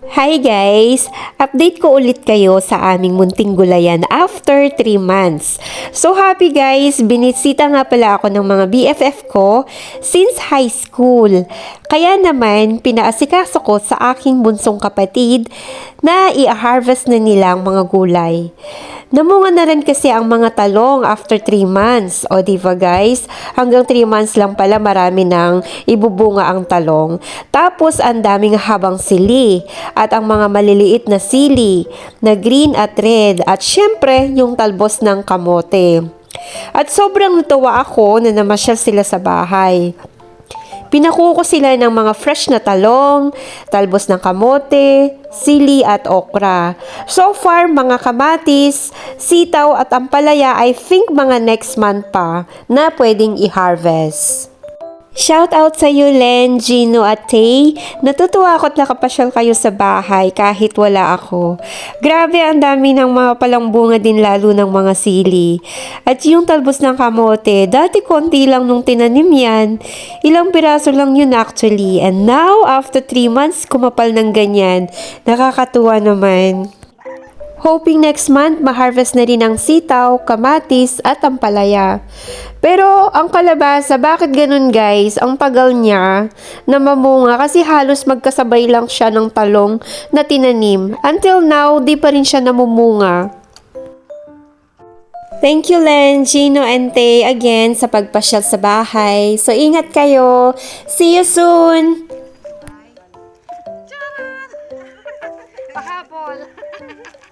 Hi guys! Update ko ulit kayo sa aming munting gulayan after 3 months. So happy guys! Binisita nga pala ako ng mga BFF ko since high school. Kaya naman, pinaasikaso ko sa aking bunsong kapatid na i-harvest na nila ang mga gulay. Namunga na rin kasi ang mga talong after 3 months. O diba guys? Hanggang 3 months lang pala marami nang ibubunga ang talong. Tapos ang daming habang sili. At ang mga maliliit na sili na green at red. At syempre yung talbos ng kamote. At sobrang natuwa ako na namasyal sila sa bahay. Pinakuko sila ng mga fresh na talong, talbos ng kamote, sili at okra. So far, mga kamatis, sitaw at ampalaya, I think mga next month pa na pwedeng i-harvest. Shout out sa iyo, Len, Gino at Tay. Natutuwa ako't nakapasyal kayo sa bahay kahit wala ako. Grabe, ang dami ng mga palang bunga din lalo ng mga sili. At yung talbos ng kamote, dati konti lang nung tinanim yan. Ilang piraso lang yun actually. And now, after 3 months, kumapal ng ganyan. Nakakatuwa naman. Hoping next month, ma-harvest na rin ang sitaw, kamatis, at ampalaya. Pero, ang kalabasa, bakit ganun guys? Ang tagal niya na mamunga kasi halos magkasabay lang siya ng talong na tinanim. Until now, di pa rin siya namumunga. Thank you, Len, Gino, and Tay again sa pagpasyal sa bahay. So, ingat kayo. See you soon! Pahabol.